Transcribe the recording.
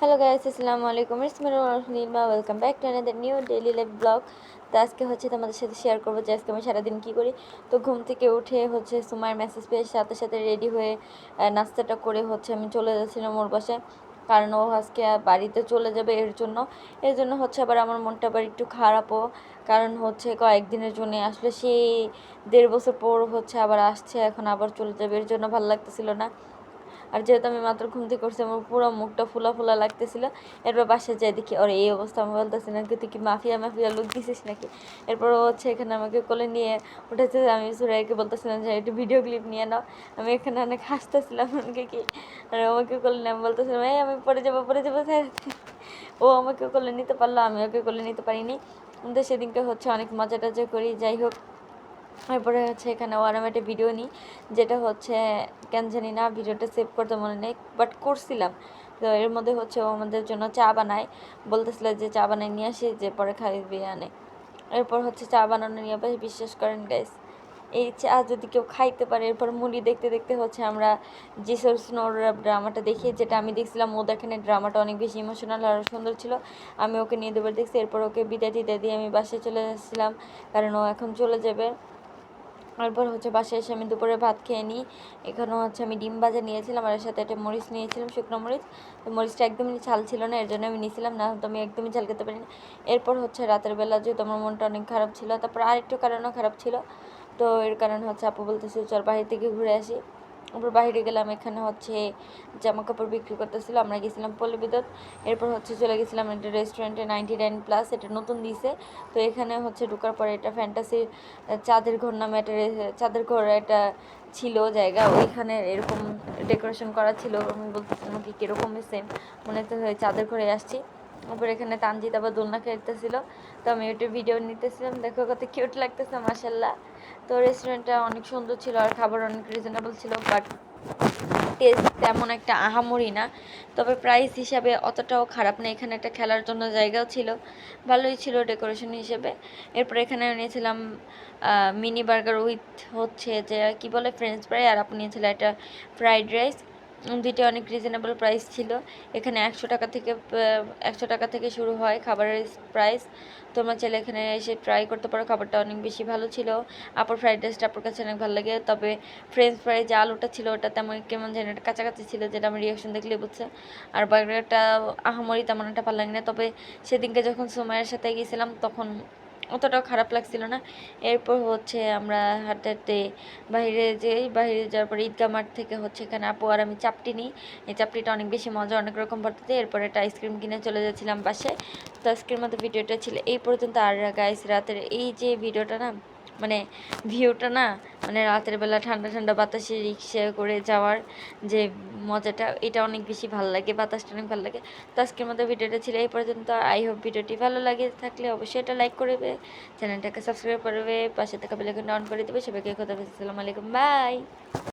Hello guys আসসালামু আলাইকুম Nirma welcome back to another new daily life vlog তো আজকে হচ্ছে তোমাদের সাথে শেয়ার করব যে আজকে আমি সারাদিন কী করি। তো ঘুম থেকে উঠে হচ্ছে সুমার মেসেজ পেয়ে সাথে সাথে রেডি হয়ে নাস্তাটা করে হচ্ছে আমি চলে যাচ্ছিলাম ওর বাসায়। কারণ ও আজকে বাড়িতে চলে যাবে এর জন্য। এর জন্য হচ্ছে আবার আমার মনটা আবার একটু খারাপও। কারণ হচ্ছে কয়েকদিনের জন্য আসলে সেই দেড় বছর পর হচ্ছে আবার আসছে, এখন আবার চলে যাবে। এর জন্য ভালো লাগতেছিল না। আর যেহেতু আমি মাত্র ঘুম থেকে করছি আমার পুরো মুখটা ফুলা ফুলা লাগতেছিল। এরপর বাসায় যাই দেখি, ওর, এই অবস্থা আমি বলতেছি না তুই কি মাফিয়া মাফিয়া লুক দিছিস নাকি? এরপর ও হচ্ছে এখানে আমাকে কোলে নিয়ে উঠেছে। আমি সুরাইকে বলতেছিলাম যে একটু ভিডিও ক্লিপ নিয়ে নাও। আমি এখানে অনেক হাসতেছিলাম ওনাকে কি? আর আমাকে কোলে নিয়ে, আমি বলতেছিলাম এই আমি পরে যাব পরে যাব ও আমাকে কোলে নিতে পারল, আমি ওকে কোলে নিতে পারিনি। কিন্তু সেদিনকে হচ্ছে অনেক মজা টজা করি, যাই হোক। এরপরে হচ্ছে এখানে ও আর একটা ভিডিও নিই, যেটা হচ্ছে কেন জানি না ভিডিওটা সেভ করতে মনে নেই বাট করছিলাম। তো এর মধ্যে হচ্ছে ও আমাদের জন্য চা বানায়, বলতেছিল যে চা বানায় নিয়ে আসি, যে পরে খাইবে আনে এরপর হচ্ছে চা বানানো নিয়ে বিশ্বাস করেন গাইস এই চা যদি কেউ খাইতে পারে, এরপর মুড়ি দেখতে দেখতে হচ্ছে আমরা জিসর স্নোর ড্রামাটা দেখি, যেটা আমি দেখছিলাম, ও দেখেন ড্রামাটা অনেক বেশি ইমোশনাল আর সুন্দর ছিল। আমি ওকে নিয়ে দুবার দেখছি, এরপর ওকে বিদায় টিদায় দিয়ে আমি বাসায় চলে যাচ্ছিলাম, কারণ ও এখন চলে যাবে। তারপর হচ্ছে বাসায় এসে আমি দুপুরে ভাত খেয়ে নিই। এখানেও হচ্ছে আমি ডিম ভাজা নিয়েছিলাম আর এর সাথে একটা মরিচ নিয়েছিলাম, শুকনো মরিচ। তো মরিচটা একদমই ঝাল ছিল না, এর জন্য আমি নিয়েছিলাম, না তো আমি একদমই ঝাল খেতে পারিনি। এরপর হচ্ছে রাতের বেলা যেহেতু আমার মনটা অনেক খারাপ ছিল, তারপর আরেকটু কারণও খারাপ ছিল। তো এর কারণ হচ্ছে আপু বলতেছে, চল বাহির থেকে ঘুরে আসি। তারপর বাইরে গেলাম, এখানে হচ্ছে জামা কাপড় বিক্রি করতেছিল, আমরা গেছিলাম পল্লী বিদ্যুৎ এরপর হচ্ছে চলে গেছিলাম একটা রেস্টুরেন্টে নাইনটি নাইন প্লাস এটা নতুন দিয়েছে তো এখানে হচ্ছে ঢোকার পরে এটা ফ্যান্টাসির চাঁদের ঘর নামে একটা চাঁদের ঘর একটা ছিল জায়গা, ওইখানে এরকম ডেকোরেশন করা ছিল। আমি বলতেছিলাম, কি, কীরকম সেম মনে হচ্ছে চাঁদের ঘরে আসছি। তারপর এখানে তানজিৎ আবার দোলনা খেলতেছিল। তো আমি ওইটা ভিডিও নিতেছিলাম। দেখো কত কিউট লাগতেছে মাসাল্লাহ তো রেস্টুরেন্টটা অনেক সুন্দর ছিল আর খাবার অনেক রিজনেবল ছিল বাট টেস্ট তেমন একটা আহামরি না। তবে প্রাইস হিসাবে অতটাও খারাপ না। এখানে একটা খেলার জন্য জায়গাও ছিল। ভালোই ছিল ডেকোরেশন হিসেবে। এরপর এখানে নিয়েছিলাম মিনি বার্গার উইথ হচ্ছে যে, কি বলে ফ্রেঞ্চ ফ্রাই আর আপনি নিয়েছিলেন একটা ফ্রাইড রাইস দুইটা অনেক রিজনেবল প্রাইস ছিল। এখানে একশো টাকা থেকে একশো টাকা থেকে শুরু হয় খাবারের প্রাইস তোমরা চাইলে এখানে এসে ট্রাই করতে পারো, খাবারটা অনেক বেশি ভালো ছিল। আপুর ফ্রাইড রাইসটা আপুর কাছে অনেক ভালো লাগে। তবে ফ্রেঞ্চ ফ্রাই যে আলুটা ছিল, ওটা তেমন কেমন যেন একটা কাছাকাছি ছিল, যেটা আমি রিয়াকশন দেখলে বুঝছে। আর বার্গারটা আহামরি তেমন একটা ভালো লাগে না। তবে সেদিনকে যখন সময়ের সাথে গিয়েছিলাম, তখন অতটাও খারাপ লাগছিল না। এরপর হচ্ছে আমরা হাঁটতে হাঁটতে বাইরে যে বাইরে যাওয়ার পরে ঈদগাহ মাঠ থেকে হচ্ছে এখানে আপু আর আমি চাপটি নিই। এই চাপটিটা অনেক বেশি মজা, অনেক রকম ভর্তিতে এরপর একটা আইসক্রিম কিনে চলে যাচ্ছিলাম বাসে তো আজকের মতো ভিডিওটা ছিল এই পর্যন্ত। আর গাইস রাতের এই যে ভিডিওটা না মানে ভিউটা না মানে রাতের বেলা ঠান্ডা ঠান্ডা বাতাসে রিক্সা করে যাওয়ার যে মজাটা, এটা অনেক বেশি ভালো লাগে, বাতাসটা অনেক ভালো লাগে। তো আজকের মতো ভিডিওটা ছিল এই পর্যন্ত। আই হোপ ভিডিওটি ভালো লাগে, থাকলে অবশ্যই এটা লাইক করবে, চ্যানেলটাকে সাবস্ক্রাইব করবে, পাশে থাকা বেলাকে অন করে দেবে, সবাইকে কথা আসসালামু আলাইকুম বাই